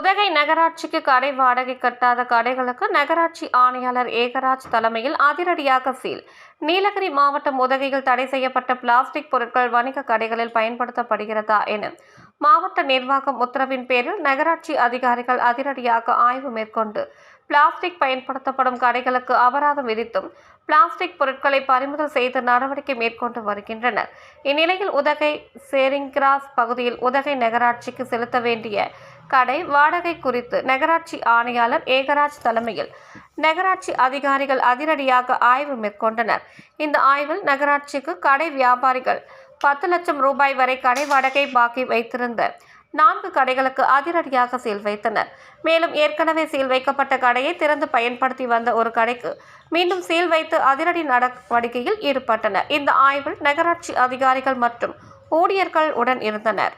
உதகை நகராட்சிக்கு கடை வாடகை கட்டாத கடைகளுக்கு நகராட்சி ஆணையாளர் ஏகராஜ் தலைமையில் அதிரடியாக சீல். நீலகிரி மாவட்டம் உதகையில் தடை செய்யப்பட்ட பிளாஸ்டிக் பொருட்கள் வணிக கடைகளில் பயன்படுத்தப்படுகிறதா என மாவட்ட நிர்வாகம் உத்தரவின் பேரில் நகராட்சி அதிகாரிகள் அதிரடியாக ஆய்வு மேற்கொண்டு பிளாஸ்டிக் பயன்படுத்தப்படும் கடைகளுக்கு அபராதம் விதித்தும் பிளாஸ்டிக் பொருட்களை பறிமுதல் செய்து நடவடிக்கை மேற்கொண்டு வருகின்றனர். இந்நிலையில் உதகை சேரிங்கிராஸ் பகுதியில் உதகை நகராட்சிக்கு செலுத்த வேண்டிய கடை வாடகை குறித்து நகராட்சி ஆணையாளர் ஏகராஜ் தலைமையில் நகராட்சி அதிகாரிகள் அதிரடியாக ஆய்வு மேற்கொண்டனர். இந்த ஆய்வில் நகராட்சிக்கு கடை வியாபாரிகள் பத்து லட்சம் ரூபாய் வரை கடை வாடகை பாக்கி வைத்திருந்த நான்கு கடைகளுக்கு அதிரடியாக சீல் வைத்தனர். மேலும் ஏற்கனவே சீல் வைக்கப்பட்ட கடையை திறந்து பயன்படுத்தி வந்த ஒரு கடைக்கு மீண்டும் சீல் வைத்து அதிரடி நடவடிக்கையில் ஈடுபட்டனர். இந்த ஆய்வில் நகராட்சி அதிகாரிகள் மற்றும் ஊழியர்கள் உடன் இருந்தனர்.